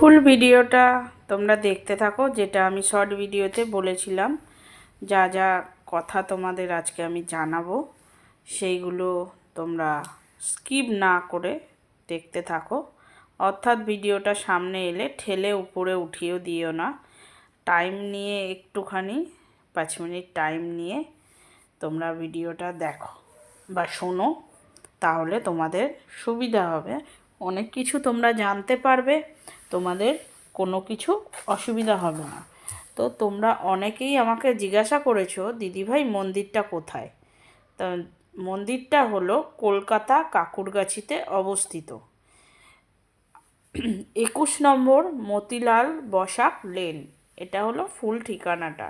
ফুল ভিডিওটা তোমরা দেখতে থাকো, যেটা আমি শর্ট ভিডিওতে বলেছিলাম। যা যা কথা তোমাদের আজকে আমি জানাব, সেইগুলো তোমরা স্কিপ না করে দেখতে থাকো। অর্থাৎ ভিডিওটা সামনে এলে ঠেলে উপরে উঠিয়েও দিও না। টাইম নিয়ে একটুখানি, পাঁচ মিনিট টাইম নিয়ে তোমরা ভিডিওটা দেখো বা শোনো, তাহলে তোমাদের সুবিধা হবে। অনেক কিছু তোমরা জানতে পারবে, তোমাদের কোনো কিছু অসুবিধা হবে না। তো তোমরা অনেকেই আমাকে জিজ্ঞাসা করেছ, দিদিভাই, মন্দিরটা কোথায়? তা মন্দিরটা হলো কলকাতা কাকুরগাছিতে অবস্থিত। একুশ নম্বর মতিলাল বসাক লেন, এটা হলো ফুল ঠিকানাটা।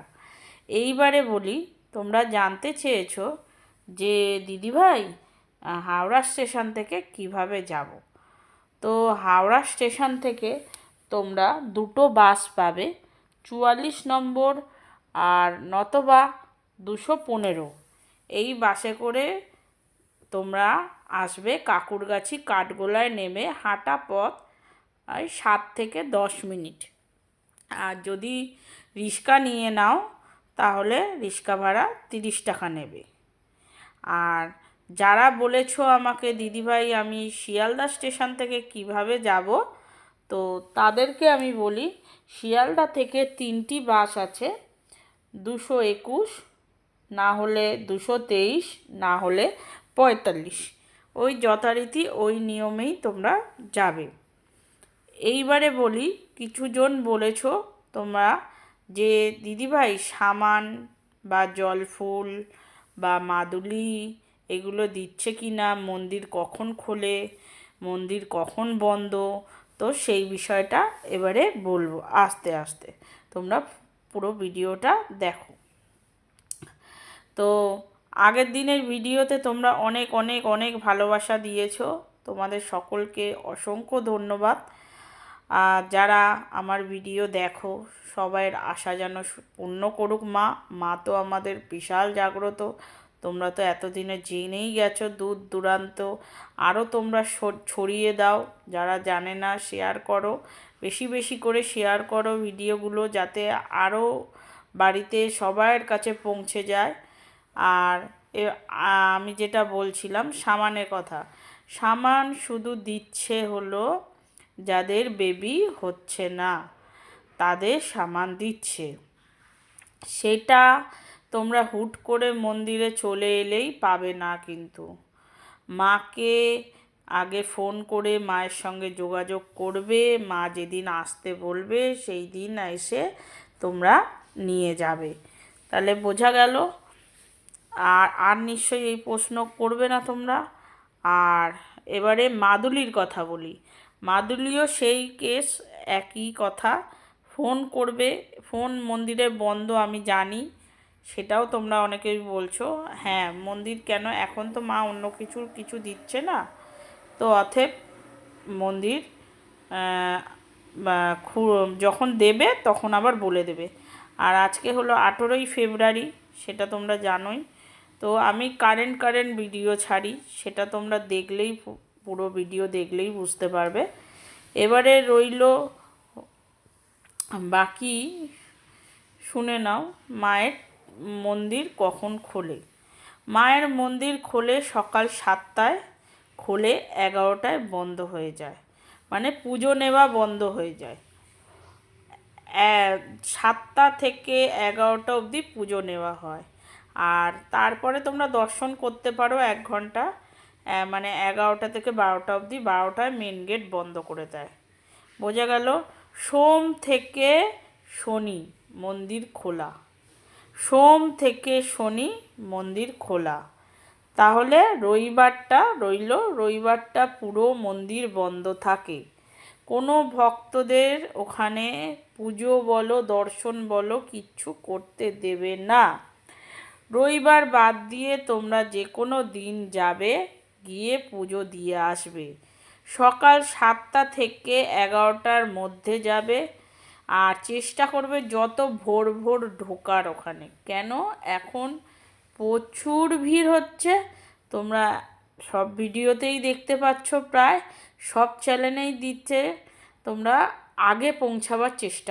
এইবারে বলি, তোমরা জানতে চেয়েছো যে, দিদিভাই হাওড়া স্টেশন থেকে কীভাবে যাব? তো হাওড়া স্টেশন থেকে তোমরা দুটো বাস পাবে। চুয়াল্লিশ নম্বর আর নতবা দুশো পনেরো। এই বাসে করে তোমরা আসবে কাকুরগাছি কাঠগোলায় নেমে হাঁটা পথ সাত থেকে দশ মিনিট। আর যদি রিক্সা নিয়ে নাও, তাহলে রিক্সা ভাড়া তিরিশ টাকা নেবে। আর যারা বলেছ আমাকে, দিদিভাই, আমি শিয়ালদা স্টেশন থেকে কীভাবে যাব? তো তাদেরকে আমি বলি, শিয়ালদা থেকে তিনটি বাস আছে, দুশো একুশ, না হলে দুশো তেইশ, না হলে পঁয়তাল্লিশ। ওই যথারীতি ওই নিয়মেই তোমরা যাবে। এইবারে বলি, কিছুজন বলেছ তোমরা যে, দিদিভাই, সামান বা জলফুল বা মাদুলি এগুলো দিচ্ছে কি না, মন্দির কখন খোলে, মন্দির কখন বন্ধ? তো সেই বিষয়টা এবারে বলব আস্তে আস্তে। তোমরা পুরো ভিডিওটা দেখো। তো আগের দিনের ভিডিওতে তোমরা অনেক অনেক অনেক ভালোবাসা দিয়েছ। তোমাদের সকলকে অসংখ্য ধন্যবাদ। আর যারা আমার ভিডিও দেখো, সবাইয়ের আশা যেন পূর্ণ করুক মা। মা তো আমাদের বিশাল জাগ্রত। তোমরা তো এতদিনে জেনেই গেছো, দূর দূরান্ত। আরও তোমরা ছড়িয়ে দাও, যারা জানে না, শেয়ার করো। বেশি বেশি করে শেয়ার করো ভিডিওগুলো যাতে আরও বাড়িতে সবার কাছে পৌঁছে যায়। আর আমি যেটা বলছিলাম, সামানের কথা। সামান শুধু দিচ্ছে হলো যাদের বেবি হচ্ছে না, তাদের সামান দিচ্ছে। সেটা তোমরা হুট করে মন্দিরে চলে এলেই পাবে না কিন্তু। মাকে আগে ফোন করে মায়ের সঙ্গে যোগাযোগ করবে, মা যেদিন আসতে বলবে সেই দিন এসে তোমরা নিয়ে যাবে। তাহলে বোঝা গেল। আর আর নিশ্চয়ই এই প্রশ্ন করবে না তোমরা। আর এবারে মাদুলির কথা বলি। মাদুলিও সেই কেস, একই কথা। ফোন করবে, ফোন মন্দিরে বন্ধ আমি জানি। সেটাও তোমরা অনেকেই বলছো হ্যাঁ মন্দির কেন, এখন তো মা অন্য কিছুর কিছু দিচ্ছে না। তো অথেব মন্দির যখন দেবে তখন আবার বলে দেবে। আর আজকে হলো আঠেরোই ফেব্রুয়ারি, সেটা তোমরা জানোই। তো আমি কারেন্ট কারেন্ট ভিডিও ছাড়ি, সেটা তোমরা দেখলেই পুরো ভিডিও দেখলেই বুঝতে পারবে। এবারে রইল, বাকি, শুনে নাও, মায়ের মন্দির কখন খোলে? মায়ের মন্দির খোলে সকাল সাতটায়, খোলে এগারোটায় বন্ধ হয়ে যায়। মানে পুজো নেওয়া বন্ধ হয়ে যায়। সাতটা থেকে এগারোটা অবধি পুজো নেওয়া হয়। আর তারপরে তোমরা দর্শন করতে পারো এক ঘণ্টা। মানে এগারোটা থেকে বারোটা অবধি, বারোটায় মেন গেট বন্ধ করে দেয়। বোঝা গেল? সোম থেকে শনি মন্দির খোলা। সোম থেকে শনি মন্দির খোলা। তাহলে রবিবারটা রইল, রবিবারটা পুরো মন্দির বন্ধ থাকে। কোনো ভক্তদের ওখানে পুজো বলো, দর্শন বলো কিচ্ছু করতে দেবে না। রবিবার বাদ দিয়ে তোমরা যে কোনো দিন যাবে, গিয়ে পুজো দিয়ে আসবে। সকাল সাতটা থেকে এগারোটার মধ্যে যাবে আর চেষ্টা করবে যত ভোর ভোর ঢোকার ওখানে। কেন? এখন প্রচুর ভিড় হচ্ছে। তোমরা সব ভিডিওতেই দেখতে পাচ্ছ প্রায়। সব চ্যানেলেই দিচ্ছে। তোমরা আগে পৌঁছাবার চেষ্টা